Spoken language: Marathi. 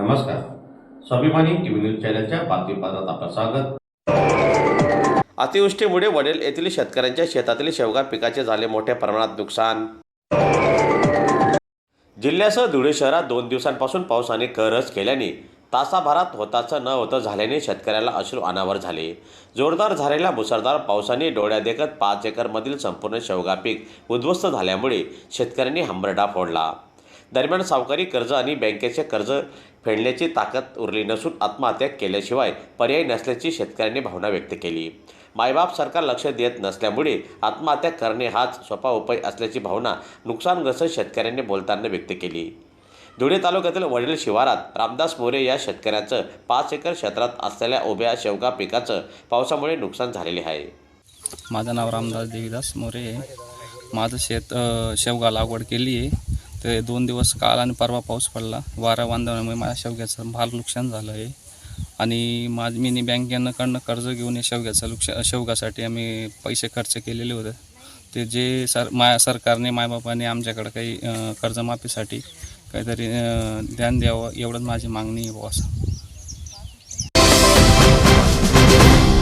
नमस्कार. स्वाभिमानी टीव्ही न्यूज चॅनलच्या बातमीपत्रात आपलं स्वागत. अतिवृष्टीमुळे वडेल येथील शेतकऱ्यांच्या शेतातील शेवगा पिकाचे झाले मोठ्या प्रमाणात नुकसान. जिल्ह्यासह धुळे शहरात दोन दिवसांपासून पावसाने करच केल्याने तासाभरात होताचं न होतं झाल्याने शेतकऱ्याला अश्रू अनावर झाले. जोरदार झालेल्या मुसळधार पावसाने डोळ्या देखत पाच एकरमधील संपूर्ण शेवगा पीक उद्ध्वस्त झाल्यामुळे शेतकऱ्यांनी हंबरडा फोडला. दरम्यान सावकारी कर्ज आणि बँकेचे कर्ज फेडण्याची ताकद उरली नसून आत्महत्या केल्याशिवाय पर्याय नसल्याची शेतकऱ्यांनी भावना व्यक्त केली. मायबाप सरकार लक्ष देत नसल्यामुळे आत्महत्या करणे हाच सोपा उपाय असल्याची भावना नुकसानग्रस्त शेतकऱ्यांनी बोलताना व्यक्त केली. धुळे तालुक्यातील वडील शिवारात रामदास मोरे या शेतकऱ्याचं पाच एकर क्षेत्रात असलेल्या उभ्या शेवगा पिकाचं पावसामुळे नुकसान झालेले आहे. माझं नाव रामदास देवीदास मोरे आहे. माझं शेत शेवगा लागवड केली आहे. ते दोन दिवस काल आणि परवा पाऊस पडला. वारा वांदवण्यामुळे माझ्या शेवग्याचं फार नुकसान झालं आहे. आणि माझ मी बँकेकडनं कर्ज घेऊन या शेवग्याचं लुक्ष शेवगासाठी आम्ही पैसे खर्च केलेले होते. ते जे सर माया सरकारने मायबापाने आमच्याकडं काही कर्जमाफीसाठी काहीतरी ध्यान द्यावं एवढंच माझी मागणी आहे बुवा असं.